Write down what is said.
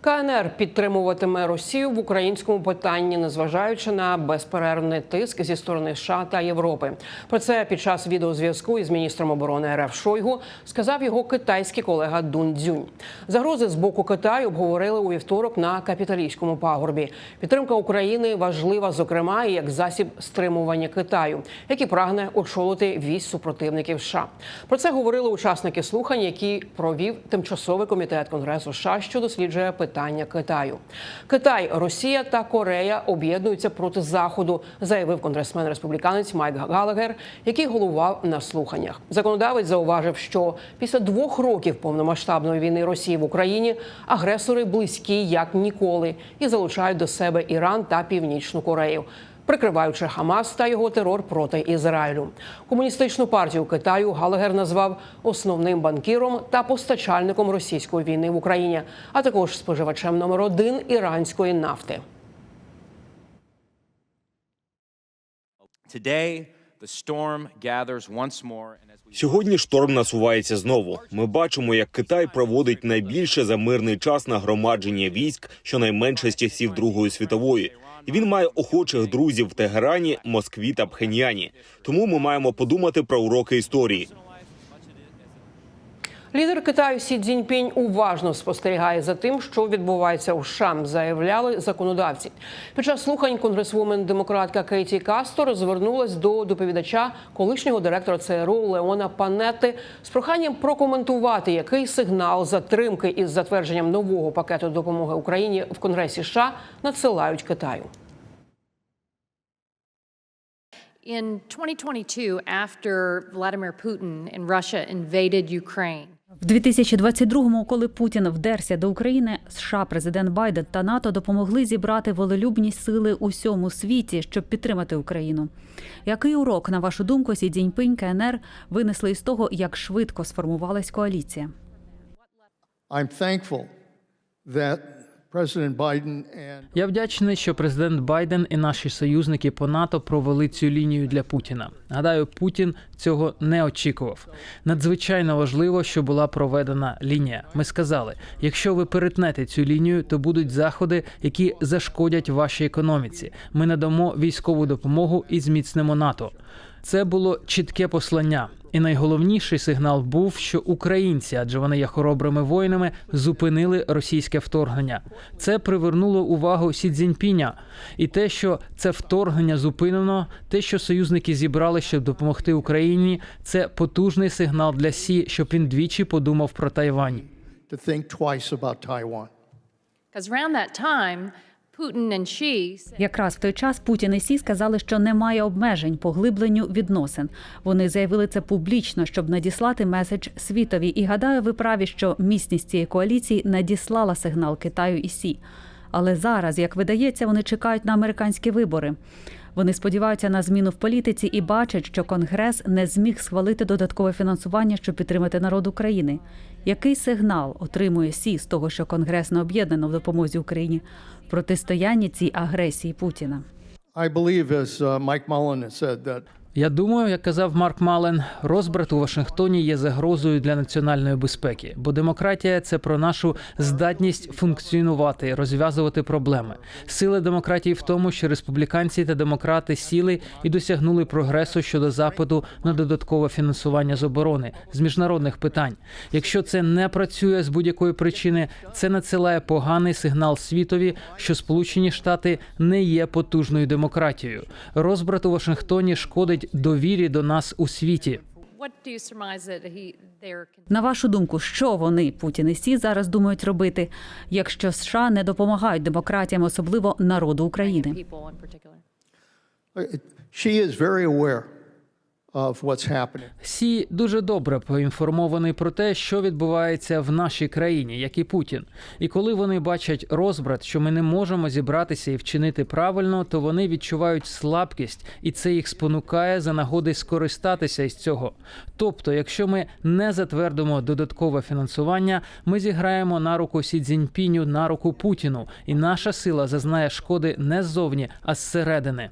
КНР підтримуватиме Росію в українському питанні, незважаючи на безперервний тиск зі сторони США та Європи. Про це під час відеозв'язку із міністром оборони РФ Шойгу сказав його китайський колега Дун Цзюнь. Загрози з боку Китаю обговорили у вівторок на капіталійському пагорбі. Підтримка України важлива, зокрема, і як засіб стримування Китаю, який прагне очолити вісь супротивників США. Про це говорили учасники слухань, які провів тимчасовий комітет Конгресу США, що досліджує питання Китаю. Китай, Росія та Корея об'єднуються проти заходу, заявив конгресмен республіканець Майк Галагер, який головував на слуханнях. Законодавець зауважив, що після двох років повномасштабної війни Росії в Україні агресори близькі як ніколи і залучають до себе Іран та Північну Корею. Прикриваючи Хамас та його терор проти Ізраїлю, комуністичну партію Китаю Галагер назвав основним банкіром та постачальником російської війни в Україні, а також споживачем номер один іранської нафти. Today, the storm gathers once more, and as we Сьогодні шторм насувається знову. Ми бачимо, як Китай проводить найбільше за мирний час нагромадження військ, щонайменше з часів Другої світової. Він має охочих друзів в Тегерані, Москві та Пхеньяні. Тому ми маємо подумати про уроки історії. Лідер Китаю Сі Цзіньпінь уважно спостерігає за тим, що відбувається у США, заявляли законодавці. Під час слухань конгресвумен демократка Кейті Кастор звернулась до доповідача колишнього директора ЦРУ Леона Панетти з проханням прокоментувати, який сигнал затримки із затвердженням нового пакету допомоги Україні в Конгресі США надсилають Китаю. In 2022, after Vladimir Putin and Russia invaded Ukraine, В 2022-му, коли Путін вдерся до України, США, президент Байден та НАТО допомогли зібрати волелюбні сили усьому світі, щоб підтримати Україну. Який урок, на вашу думку, Сі Цзіньпинь, КНР винесли із того, як швидко сформувалась коаліція? I'm thankful that Я вдячний, що президент Байден і наші союзники по НАТО провели цю лінію для Путіна. Гадаю, Путін цього не очікував. Надзвичайно важливо, що була проведена лінія. Ми сказали: якщо ви перетнете цю лінію, то будуть заходи, які зашкодять вашій економіці. Ми надамо військову допомогу і зміцнимо НАТО. Це було чітке послання. І найголовніший сигнал був, що українці, адже вони є хоробрими воїнами, зупинили російське вторгнення. Це привернуло увагу Сі Цзіньпіня. І те, що це вторгнення зупинено, те, що союзники зібрали, щоб допомогти Україні, це потужний сигнал для Сі, щоб він двічі подумав про Тайвань. Якраз в той час Путін і Сі сказали, що немає обмежень поглибленню відносин. Вони заявили це публічно, щоб надіслати меседж світові. І гадаю, ви праві, що міцність цієї коаліції надіслала сигнал Китаю і Сі. Але зараз, як видається, вони чекають на американські вибори. Вони сподіваються на зміну в політиці і бачать, що Конгрес не зміг схвалити додаткове фінансування, щоб підтримати народ України. Який сигнал отримує Сі з того, що Конгрес не об'єднано в допомозі Україні в протистоянні цій агресії Путіна? I believe, as uh, Mike Mullen said, that Я думаю, як казав Марк Мален, розбрат у Вашингтоні є загрозою для національної безпеки, бо демократія це про нашу здатність функціонувати, розв'язувати проблеми. Сила демократії в тому, що республіканці та демократи сіли і досягнули прогресу щодо запиту на додаткове фінансування з оборони з міжнародних питань. Якщо це не працює з будь-якої причини, це надсилає поганий сигнал світові, що Сполучені Штати не є потужною демократією. Розбрат у Вашингтоні шкодить довірі до нас у світі. "What do you surmise that he they're На вашу думку, що вони Путін і Сі зараз думають робити, якщо США не допомагають демократіям, особливо народу України? people in particular?" uh, she is very aware. Сі дуже добре поінформований про те, що відбувається в нашій країні, як і Путін. І коли вони бачать розбрат, що ми не можемо зібратися і вчинити правильно, то вони відчувають слабкість, і це їх спонукає за нагоди скористатися із цього. Тобто, якщо ми не затвердимо додаткове фінансування, ми зіграємо на руку Сі Цзіньпіню, на руку Путіну, і наша сила зазнає шкоди не ззовні, а зсередини.